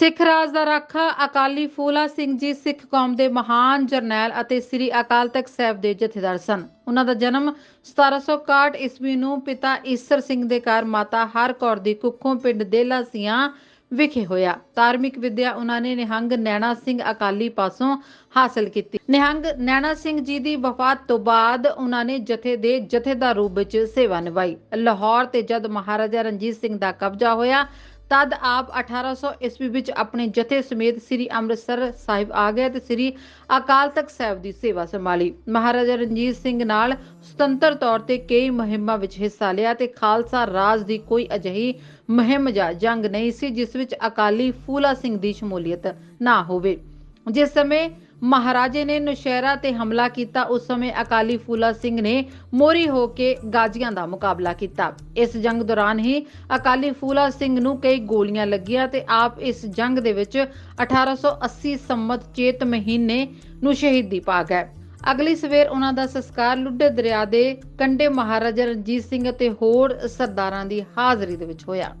ਸਿੱਖ ਰਾਜ ਦਾ ਰਾਖਾ, ਅਕਾਲੀ ਫੂਲਾ ਸਿੰਘ ਜੀ ਸਿੱਖ ਕੌਮ ਦੇ ਮਹਾਨ ਜਰਨੈਲ ਅਤੇ ਸ੍ਰੀ ਅਕਾਲ ਤਖਤ ਸਾਹਿਬ ਦੇ ਜਥੇਦਾਰ ਸਨ। ਉਹਨਾਂ ਦਾ ਜਨਮ 1761 ਈਸਵੀ ਨੂੰ ਪਿਤਾ ਈਸਰ ਸਿੰਘ ਦੇ ਘਰ ਮਾਤਾ ਹਰ ਕੌਰ ਦੀ ਕੁੱਖੋਂ ਪਿੰਡ ਦੇਲਾ ਸੀਆਂ ਵਿਖੇ ਹੋਇਆ। ਧਾਰਮਿਕ ਵਿਦਿਆ ਉਹਨਾਂ ਨੇ ਨਿਹੰਗ ਨੈਣਾ ਸਿੰਘ ਅਕਾਲੀ ਪਾਸੋਂ ਹਾਸਲ ਕੀਤੀ। ਨਿਹੰਗ ਨੈਣਾ ਸਿੰਘ ਜੀ ਦੀ ਵਫਾਤ ਤੋਂ ਬਾਅਦ ਉਹਨਾਂ ਨੇ ਜਥੇ ਦੇ ਜਥੇਦਾਰ ਰੂਪ ਵਿੱਚ ਸੇਵਾ ਨਿਭਾਈ। ਲਾਹੌਰ ਤੇ ਜਦ ਮਹਾਰਾਜਾ ਰਣਜੀਤ ਸਿੰਘ ਦਾ ਕਬਜ਼ਾ ਹੋਇਆ ਤਦ ਆਪ 1800 ਈਸਵੀ ਵਿੱਚ ਆਪਣੇ ਜਥੇ ਸਮੇਤ ਸ੍ਰੀ ਅੰਮ੍ਰਿਤਸਰ ਸਾਹਿਬ ਆ ਗਏ ਤੇ ਸ੍ਰੀ ਅਕਾਲ ਤਖਤ ਸਾਹਿਬ ਦੀ ਸੇਵਾ ਸੰਭਾਲੀ। ਮਹਾਰਾਜਾ ਰਣਜੀਤ ਸਿੰਘ ਨਾਲ ਸੁਤੰਤਰ ਤੌਰ ਤੇ ਕਈ ਮੁਹਿੰਮਾਂ ਵਿੱਚ ਹਿੱਸਾ ਲਿਆ ਤੇ ਖਾਲਸਾ ਰਾਜ ਦੀ ਕੋਈ ਅਜਿਹੀ ਮੁਹਿੰਮ ਜਾਂ ਜੰਗ ਨਹੀਂ ਸੀ ਜਿਸ ਵਿੱਚ ਅਕਾਲੀ ਫੂਲਾ ਸਿੰਘ ਦੀ ਸ਼ਮੂਲੀਅਤ ਨਾ ਹੋਵੇ। ਜਿਸ ਸਮੇਂ ਮਹਾਰਾਜੇ ਨੇ ਨੁਸ਼ਹਿਰਾ ਤੇ ਹਮਲਾ ਕੀਤਾ। ਉਸ ਸਮੇਂ ਅਕਾਲੀ ਫੂਲਾ ਸਿੰਘ ਨੇ ਮੋਰੀ ਹੋ ਕੇ ਗਾਜ਼ੀਆਂ ਦਾ ਮੁਕਾਬਲਾ ਕੀਤਾ। ਇਸ ਜੰਗ ਦੌਰਾਨ ਹੀ ਅਕਾਲੀ ਫੂਲਾ ਸਿੰਘ ਨੂੰ ਕਈ ਗੋਲੀਆਂ ਲੱਗੀਆਂ ਤੇ ਆਪ ਇਸ ਜੰਗ ਦੇ ਵਿੱਚ 1880 ਸੰਮਤ ਚੇਤ ਮਹੀਨੇ ਨੂੰ ਸ਼ਹੀਦੀ ਪਾ ਗਏ। ਅਗਲੀ ਸਵੇਰ ਉਹਨਾਂ ਦਾ ਸੰਸਕਾਰ ਲੁੱਡੇ ਦਰਿਆ ਦੇ ਕੰਢੇ ਮਹਾਰਾਜਾ ਰਣਜੀਤ ਸਿੰਘ ਅਤੇ ਹੋਰ ਸਰਦਾਰਾਂ ਦੀ ਹਾਜ਼ਰੀ ਦੇ ਵਿੱਚ ਹੋਇਆ।